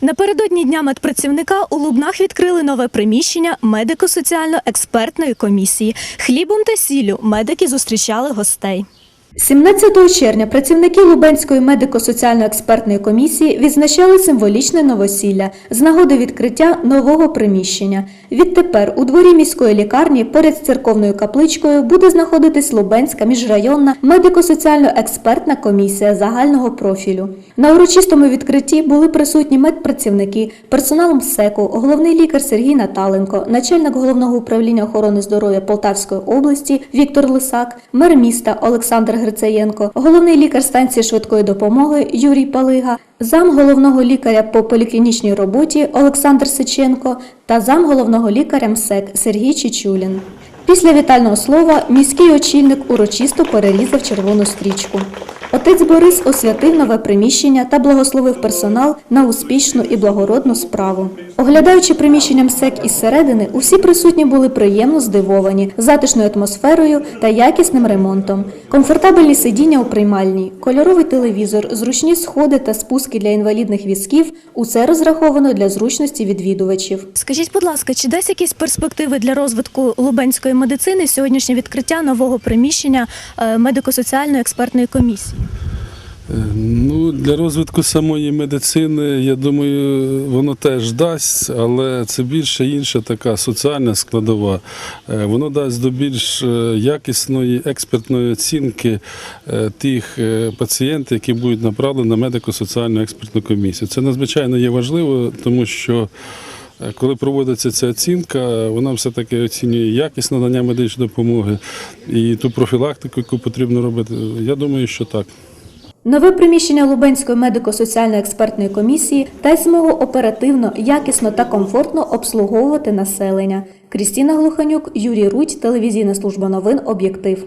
Напередодні дня медпрацівника у Лубнах відкрили нове приміщення медико-соціально-експертної комісії. Хлібом та сіллю медики зустрічали гостей. 17 червня працівники Лубенської медико-соціально-експертної комісії відзначали символічне новосілля з нагоди відкриття нового приміщення. Відтепер у дворі міської лікарні поряд з церковною капличкою буде знаходитись Лубенська міжрайонна медико-соціально-експертна комісія загального профілю. На урочистому відкритті були присутні медпрацівники, персонал МСЕКу, головний лікар Сергій Наталенко, начальник головного управління охорони здоров'я Полтавської області Віктор Лисак, мер міста Олександр Грицаєнко, головний лікар станції швидкої допомоги Юрій Палига, зам головного лікаря по поліклінічній роботі Олександр Сиченко та зам головного лікаря МСЕК Сергій Чичулін. Після вітального слова міський очільник урочисто перерізав червону стрічку. Отець Борис освятив нове приміщення та благословив персонал на успішну і благородну справу. Оглядаючи приміщення МСЕК із середини, усі присутні були приємно здивовані затишною атмосферою та якісним ремонтом. Комфортабельні сидіння у приймальній, кольоровий телевізор, зручні сходи та спуски для інвалідних візків – усе розраховано для зручності відвідувачів. Скажіть, будь ласка, чи дасть якісь перспективи для розвитку лубенської медицини сьогоднішнє відкриття нового приміщення е, медико-соціальної експертної комісії? Е, Ну, для розвитку самої медицини, я думаю, воно теж дасть, але це більше інша така соціальна складова. Е, Воно дасть до більш е, якісної експертної оцінки тих пацієнтів, які будуть направлені на медико-соціальну експертну комісію. Це надзвичайно є важливо, тому що. Коли проводиться ця оцінка, вона все-таки оцінює якість надання медичної допомоги і ту профілактику, яку потрібно робити. Я думаю, що так. Нове приміщення Лубенської медико-соціально-експертної комісії дасть змогу оперативно, якісно та комфортно обслуговувати населення. Крістіна Глуханюк, Юрій Рудь, телевізійна служба новин «Об'єктив».